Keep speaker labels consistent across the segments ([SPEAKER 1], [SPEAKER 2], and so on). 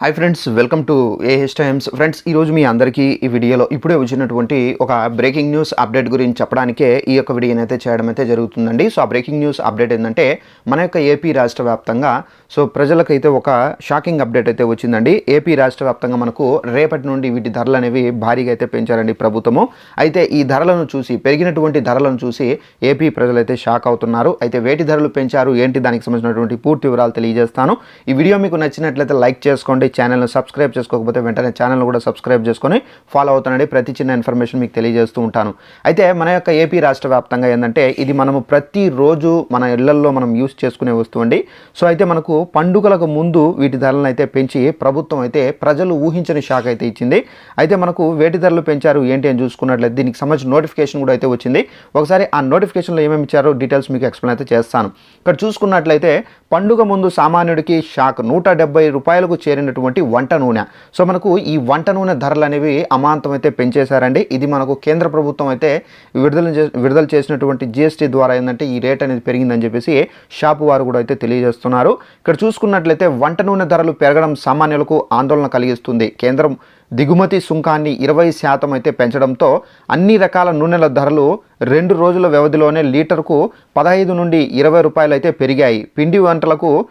[SPEAKER 1] Hi friends welcome to AH Times friends ఈరోజు మీ అందరికీ ఈ వీడియోలో ఇప్పుడే వచ్చినటువంటి ఒక బ్రేకింగ్ న్యూస్ అప్డేట్ గురించి చెప్పడానికే ఈ యొక్క వీడియోని అయితే చేయడం అయితే జరుగుతుందండి. సో ఆ బ్రేకింగ్ న్యూస్ అప్డేట్ ఏంటంటే మన యొక్క ఏపీ రాష్ట్ర వ్యాప్తంగా సో ప్రజలకైతే ఒక షాకింగ్ అప్డేట్ అయితే వచ్చిందండి. ఏపీ రాష్ట్ర వ్యాప్తంగా మనకు రేపటి నుండి వీటి ధరలు అనేవి భారీగా అయితే పెంచారండి ప్రభుత్వము. అయితే ఈ ధరలను చూసి పెరిగినటువంటి ధరలను చూసి ఏపీ ప్రజలైతే షాక్ అవుతున్నారు. అయితే వేటి ధరలు పెంచారు ఏంటి దానికి సంబంధించినటువంటి పూర్తి వివరాలు తెలియజేస్తాను. ఈ వీడియో మీకు నచ్చినట్లయితే లైక్ చేసుకోండి ఛానల్ని సబ్స్క్రైబ్ చేసుకోకపోతే వెంటనే ఛానల్ కూడా సబ్స్క్రైబ్ చేసుకొని ఫాలో అవుతానండి. ప్రతి చిన్న ఇన్ఫర్మేషన్ మీకు తెలియజేస్తూ ఉంటాను. అయితే మన యొక్క ఏపీ రాష్ట్ర వ్యాప్తంగా ఏంటంటే ఇది మనము ప్రతిరోజు మన ఇళ్ళల్లో మనం యూస్ చేసుకునే వస్తువు అండి సో అయితే మనకు పండుగలకు ముందు వీటి ధరలను అయితే పెంచి ప్రభుత్వం అయితే ప్రజలు ఊహించని షాక్ అయితే ఇచ్చింది. అయితే మనకు వేటి ధరలు పెంచారు ఏంటి అని చూసుకున్నట్లయితే దీనికి సంబంధించిన నోటిఫికేషన్ కూడా అయితే వచ్చింది. ఒకసారి ఆ నోటిఫికేషన్లో ఏమేమి ఇచ్చారో డీటెయిల్స్ మీకు ఎక్స్ప్లెయిన్ అయితే చేస్తాను. ఇక్కడ చూసుకున్నట్లయితే పండుగ ముందు సామాన్యుడికి షాక్ నూట రూపాయలకు చేరినటువంటి వంట నూనె. సో మనకు ఈ వంట నూనె ధరలు అనేవి అమాంతం అయితే పెంచేశారండి. ఇది మనకు కేంద్ర ప్రభుత్వం అయితే విడుదల చే- విడుదల చేసినటువంటి జిఎస్టీ ద్వారా ఏంటంటే ఈ రేట్ అనేది పెరిగిందని చెప్పేసి షాపు వారు కూడా అయితే తెలియజేస్తున్నారు. ఇక్కడ చూసుకున్నట్లయితే వంట నూనె ధరలు పెరగడం సామాన్యులకు ఆందోళన కలిగిస్తుంది. కేంద్రం దిగుమతి సుంకాన్ని ఇరవై శాతం అయితే పెంచడంతో అన్ని రకాల నూనెల ధరలు రెండు రోజుల వ్యవధిలోనే లీటర్కు పదహైదు నుండి ఇరవై రూపాయలు అయితే పెరిగాయి. పిండి వంటలకు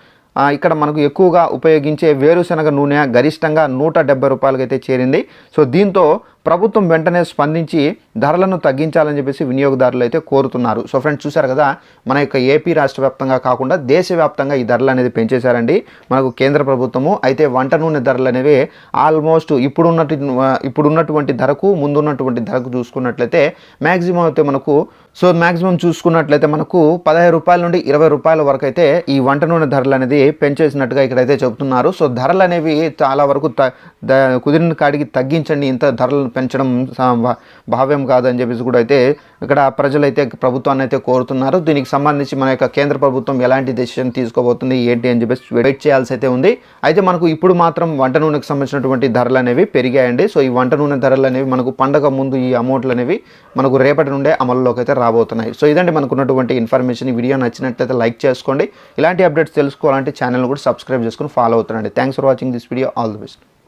[SPEAKER 1] ఇక్కడ మనకు ఎక్కువగా ఉపయోగించే వేరుశనగ నూనె గరిష్టంగా నూట డెబ్బై రూపాయలకైతే చేరింది. సో దీంతో ప్రభుత్వం వెంటనే స్పందించి ధరలను తగ్గించాలని చెప్పేసి వినియోగదారులు అయితే కోరుతున్నారు. సో ఫ్రెండ్స్ చూశారు కదా మన యొక్క ఏపీ రాష్ట్ర వ్యాప్తంగా కాకుండా దేశవ్యాప్తంగా ఈ ధరలు అనేది పెంచేశారండి. మనకు కేంద్ర ప్రభుత్వము అయితే వంట నూనె ధరలు అనేవి ఆల్మోస్ట్ ఇప్పుడున్నటి ఇప్పుడున్నటువంటి ధరకు ముందున్నటువంటి ధరకు చూసుకున్నట్లయితే మ్యాక్సిమం అయితే మనకు సో మ్యాక్సిమం చూసుకున్నట్లయితే మనకు పదహైదు రూపాయల నుండి ఇరవై రూపాయల వరకు అయితే ఈ వంట నూనె ధరలు అనేది పెంచేసినట్టుగా ఇక్కడైతే చెబుతున్నారు. సో ధరలు అనేవి చాలా వరకు త- కుదిరిన కాడికి తగ్గించండి. ఇంత ధరలు పెంచడం సా- భా- భావ్యం కాదని చెప్పేసి కూడా అయితే ఇక్కడ ప్రజలైతే ప్రభుత్వాన్ని అయితే కోరుతున్నారు. దీనికి సంబంధించి మన యొక్క కేంద్ర ప్రభుత్వం ఎలాంటి డెసిషన్ తీసుకోబోతుంది ఏంటి అని చెప్పేసి వెయిట్ చేయాల్సి అయితే ఉంది. అయితే మనకు ఇప్పుడు మాత్రం వంట నూనెకి సంబంధించినటువంటి ధరలు అనేవి పెరిగాయండి. సో ఈ వంట నూనె ధరలు అనేవి మనకు పండగ ముందు ఈ అమౌంట్లు అనేవి మనకు రేపటి నుండే అమల్లోకి అయితే రాబోతున్నాయి. సో ఇదండి మనకు ఉన్నటువంటి ఇన్ఫర్మేషన్ ఈ వీడియో నచ్చినట్లయితే లైక్ చేసుకోండి. ఇలాంటి అప్డేట్స్ తెలుసుకోవాలంటే ఛానల్ కూడా సబ్స్క్రైబ్ చేసుకుని follow అవుతుండండి. Thanks for watching this video all the best